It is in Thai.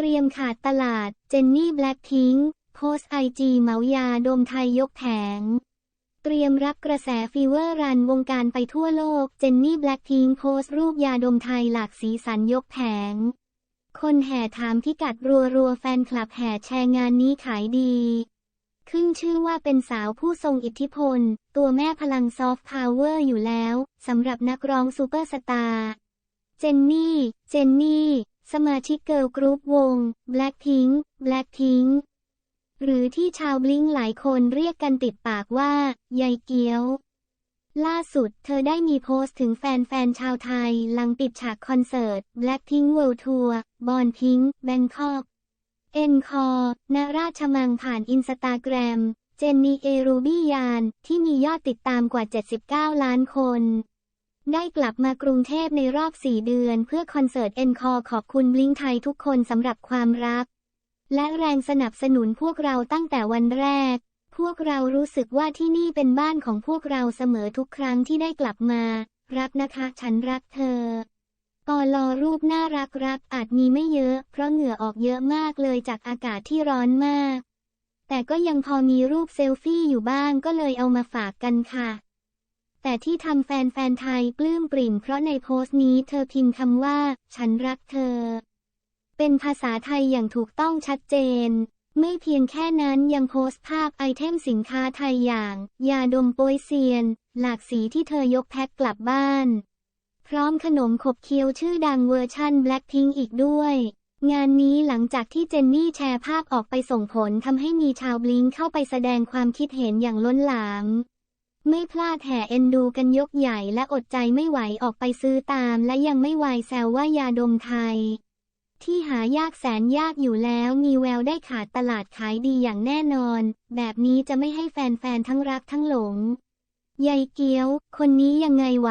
เตรียมขาดตลาด เจนนี่แบล็คพิงค์โพสไอจีเหมายาดมไทยยกแผง เตรียมรับกระแสฟีเวอร์รันวงการไปทั่วโลก เจนนี่แบล็คพิงค์โพสรูปยาดมไทยหลากสีสันยกแผง คนแห่ถามพิกัดรัวรัวๆ แฟนคลับแห่แชร์งานนี้ขายดี ขึ้นชื่อว่าเป็นสาวผู้ทรงอิทธิพล ตัวแม่พลังซอฟต์พาวเวอร์อยู่แล้วสำหรับนักร้องซูเปอร์สตาร์เจนนี่ เจนนี่ สมาชิกเกิร์ลกรุ๊ปวง Blackpink Blackpink หรือที่ชาวบลิงหลายคนเรียกกันติดปากว่า ยายเกียว ล่าสุดเธอได้มีโพสต์ถึงแฟนๆ ชาวไทย หลังปิดฉากคอนเสิร์ต Blackpink World Tour บอนพิงแบงคอกเอ็นคอร์ณราชมังผ่านอินสตาแกรม เจนนี่เอรูบี้ยาน ที่มียอดติดตามกว่า 79 ล้านคน ได้กลับมากรุงเทพในรอบ 4 เดือน เพื่อคอนเสิร์ตเอ็นคอร์ขอบคุณบลิงไทยทุกคนสำหรับความรัก และแรงสนับสนุนพวกเราตั้งแต่วันแรก พวกเรารู้สึกว่าที่นี่เป็นบ้านของพวกเราเสมอทุกครั้งที่ได้กลับมา รักนะคะ ฉันรักเธอปอลอรูปน่ารักรักอาจมีไม่เยอะ เพราะเหงื่อออกเยอะมากเลยจากอากาศที่ร้อนมาก แต่ก็ยังพอมีรูปเซลฟี่อยู่บ้างก็เลยเอามาฝากกันค่ะ แต่ที่ทำแฟนๆไทยปลื้มปริ่มเพราะในโพสต์นี้เธอพิมพ์คำว่า ฉันรักเธอ เป็นภาษาไทยอย่างถูกต้องชัดเจน ไม่เพียงแค่นั้นยังโพสต์ภาพไอเทมสินค้าไทยอย่าง ยาดมโปยเซียน หลากสีที่เธอยกแพ็คกลับบ้าน พร้อมขนมขบเคี้ยวชื่อดังเวอร์ชั่น Blackpink อีกด้วยงานนี้หลังจากที่เจนนี่แชร์ภาพออกไปส่งผลทำให้มีชาวบลิงเข้าไปแสดงความคิดเห็นอย่างล้นหลาม ไม่พลาดแห่เอ็นดูกันยกใหญ่และอดใจไม่ไหวออกไปซื้อตาม และยังไม่วายแซวว่ายาดมไทย ที่หายากแสนยากอยู่แล้วมีแววได้ขาดตลาดขายดีอย่างแน่นอน แบบนี้จะไม่ให้แฟนๆทั้งรักทั้งหลงยายเกี้ยว คนนี้ยังไงไหว